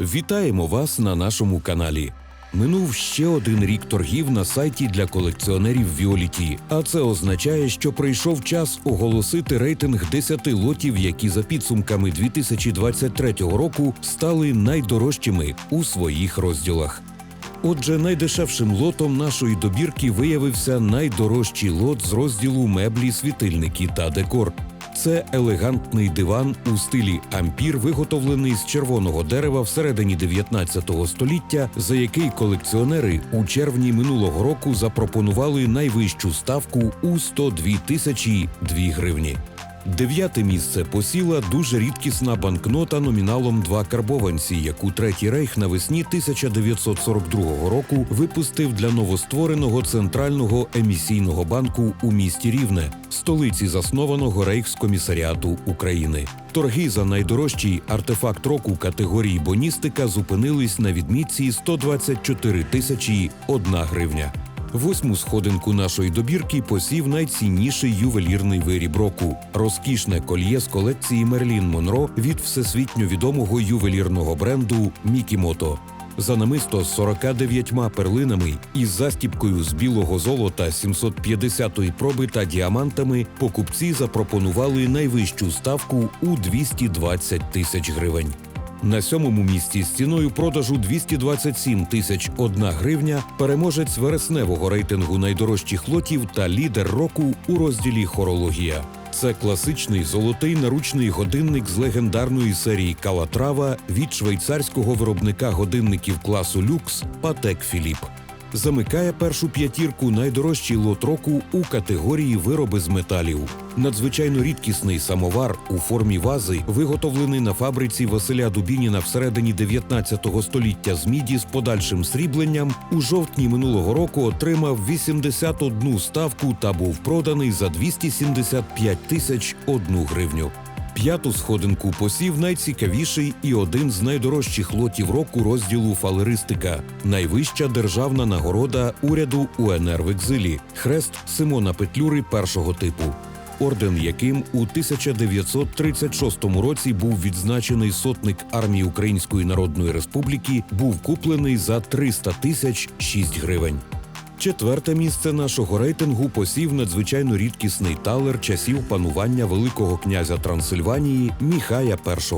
Вітаємо вас на нашому каналі. Минув ще один рік торгів на сайті для колекціонерів Віоліті. А це означає, що прийшов час оголосити рейтинг 10 лотів, які за підсумками 2023 року стали найдорожчими у своїх розділах. Отже, найдешевшим лотом нашої добірки виявився найдорожчий лот з розділу меблі, світильники та декор. Це елегантний диван у стилі ампір, виготовлений з червоного дерева всередині 19 століття, за який колекціонери у червні минулого року запропонували найвищу ставку у 102 тисячі 2 гривні. Дев'яте місце посіла дуже рідкісна банкнота номіналом 2 карбованці, яку Третій рейх навесні 1942 року випустив для новоствореного центрального емісійного банку у місті Рівне, столиці заснованого Рейхскомісаріату України. Торги за найдорожчий артефакт року категорії боністика зупинились на відмітці 124 тисячі 1 гривня. Восьму сходинку нашої добірки посів найцінніший ювелірний виріб року розкішне кольє з колекції Мерлін Монро від всесвітньо відомого ювелірного бренду Мікімото. За намисто з 49 перлинами із застіпкою з білого золота 750-ї проби та діамантами покупці запропонували найвищу ставку у 220 тисяч гривень. На сьомому місці з ціною продажу 227 тисяч 1 гривня переможець вересневого рейтингу найдорожчих лотів та лідер року у розділі Хорологія. Це класичний золотий наручний годинник з легендарної серії Калатрава від швейцарського виробника годинників класу люкс Патек Філіп. Замикає першу п'ятірку найдорожчий лот року у категорії вироби з металів. Надзвичайно рідкісний самовар у формі вази, виготовлений на фабриці Василя Дубініна всередині 19 століття з міді з подальшим срібленням, у жовтні минулого року отримав 81 ставку та був проданий за 275 тисяч 1 гривню. П'яту сходинку посів найцікавіший і один з найдорожчих лотів року розділу фалеристика, найвища державна нагорода уряду УНР в екзилі хрест Симона Петлюри першого типу. Орден, яким у 1936 році був відзначений сотник армії Української Народної Республіки, був куплений за 300 тисяч 6 гривень. Четверте місце нашого рейтингу посів надзвичайно рідкісний талер часів панування Великого князя Трансильванії Міхая І.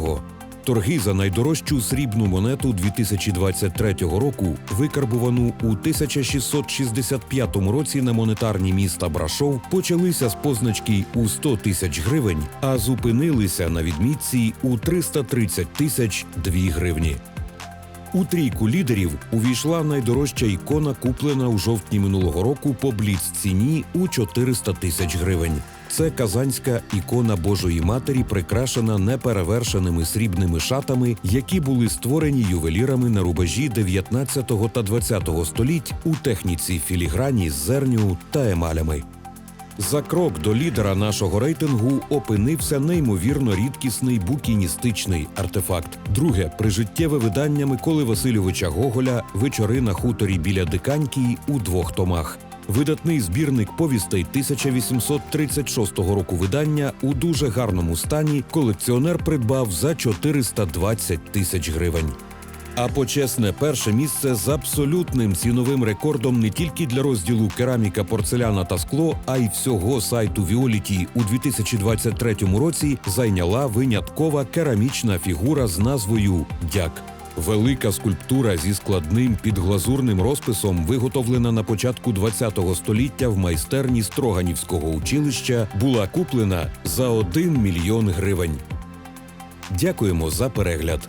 Торги за найдорожчу срібну монету 2023 року, викарбувану у 1665 році на монетарні міста Брашов, почалися з позначки у 100 тисяч гривень, а зупинилися на відмітці у 330 тисяч 2 гривні. У трійку лідерів увійшла найдорожча ікона, куплена у жовтні минулого року по бліц ціні у 400 тисяч гривень. Це казанська ікона Божої Матері, прикрашена неперевершеними срібними шатами, які були створені ювелірами на рубежі 19 та 20 століть у техніці філіграні з зерню та емалями. За крок до лідера нашого рейтингу опинився неймовірно рідкісний букіністичний артефакт. Друге прижиттєве видання Миколи Васильовича Гоголя Вечори на хуторі біля Диканьки у двох томах. Видатний збірник повістей 1836 року видання у дуже гарному стані колекціонер придбав за 420 тисяч гривень. А почесне перше місце з абсолютним ціновим рекордом не тільки для розділу кераміка, порцеляна та скло, а й всього сайту Віоліті у 2023 році зайняла виняткова керамічна фігура з назвою Дяк. Велика скульптура зі складним підглазурним розписом, виготовлена на початку ХХ століття в майстерні Строганівського училища, була куплена за 1 мільйон гривень. Дякуємо за перегляд.